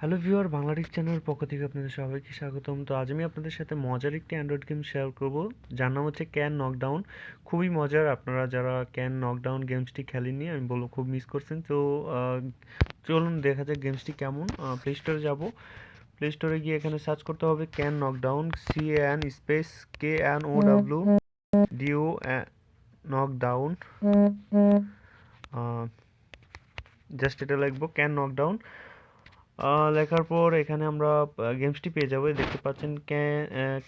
Hello viewer বাংলাটিক চ্যানেলের পক্ষ থেকে আপনাদের সবাইকে স্বাগতম। তো আজ আমি আপনাদের সাথে মজার একটি অ্যান্ড্রয়েড গেম শেয়ার করব। যার নাম হচ্ছে ক্যান নকডাউন খুবই মজার আপনারা যারা ক্যান নকডাউন গেমসটি খেলেননি আমি বলব খুব মিস করছেন। তো চলুন দেখা যাক গেমসটি কেমন। প্লে স্টোরে যাব। প্লে স্টোরে গিয়ে এখানে সার্চ করতে হবে can knockdown C N space K N O W D O knockdown just এটা লিখব ক্যান নকডাউন লেখার পর এখানে আমরা গেমসটি পেয়ে যাব। দেখতে পাচ্ছেন ক্যান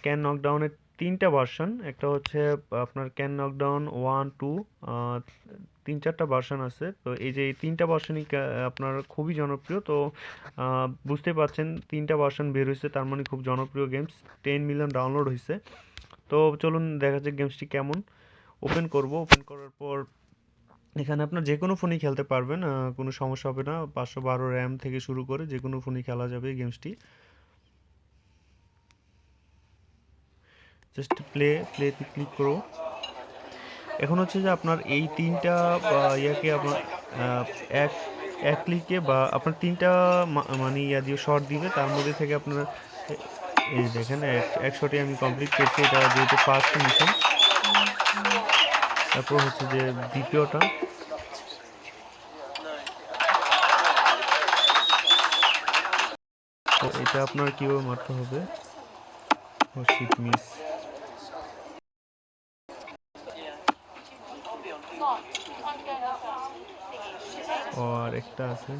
ক্যান নকডাউনের তিনটা ভার্সন একটা হচ্ছে আপনার ক্যান নকডাউন ওয়ান টু তিন চারটা ভার্সন আছে। তো এই যে এই তিনটা ভার্সনই আপনার খুবই জনপ্রিয়। তো বুঝতে পারছেন তিনটা ভার্সন বের হয়েছে, তার মানে খুব জনপ্রিয় গেমস টেন মিলিয়ন ডাউনলোড হয়েছে। তো চলুন দেখা যাক গেমসটি কেমন। ওপেন করব। ওপেন করার পর এখানে আপনার যে কোনো ফোনেই খেলতে পারবেন কোনো সমস্যা হবে না। পাঁচশো বারো র্যাম থেকে শুরু করে যে কোনো ফোনেই খেলা যাবে এই গেমসটি। জাস্ট প্লে, প্লেতে ক্লিক করো। এখন হচ্ছে যে আপনার এই তিনটা ইয়াকে আপনার এক এক ক্লিকে বা আপনার তিনটা মানে ইয়া দিয়ে শর্ট দিবে। তার মধ্যে থেকে আপনার, এই দেখেন, এক- আমি কমপ্লিট করছি। এটা যেহেতু ফার্স্ট মিশন তারপর হচ্ছে যে দ্বিতীয়টা। তো এটা আপনার কীভাবে মারতে হবে? মিস আর একটা আছে।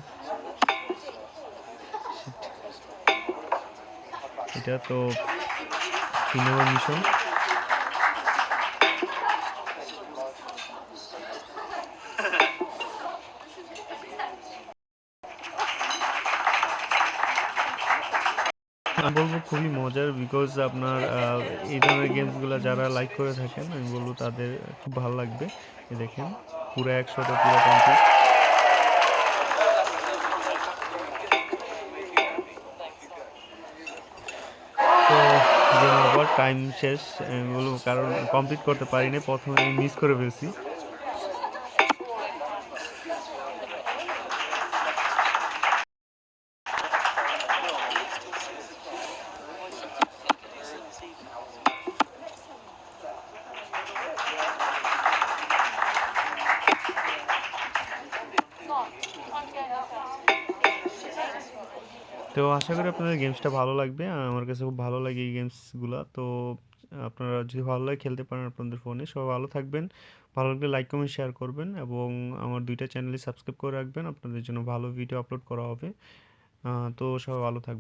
এটা তো তিন নম্বর মিশন। আমি বলব খুবই মজার বিকজ আপনার এই ধরনের গেমসগুলো যারা লাইক করে থাকেন, আমি বলব তাদের খুব ভালো লাগবে। এই দেখেন, পুরো একশোটা, পুরো কমপ্লিট টাইম শেষ। আমি বলব কারণ কমপ্লিট করতে পারিনি, প্রথমে মিস করে ফেলছি। তো আশা করি আপনাদের গেমসটা ভালো লাগবে। আমার কাছে খুব ভালো লাগে এই গেমসগুলো তো আপনারা যদি ভালো লাগে খেলতে পারেন আপনাদের ফোনে সবাই ভালো থাকবেন। ভালো লাগলে লাইক কমেন্ট শেয়ার করবেন। এবং আমার দুইটা চ্যানেলে সাবস্ক্রাইব করে রাখবেন। আপনাদের জন্য ভালো ভিডিও আপলোড করা হবে। তো সবাই ভালো থাকবেন।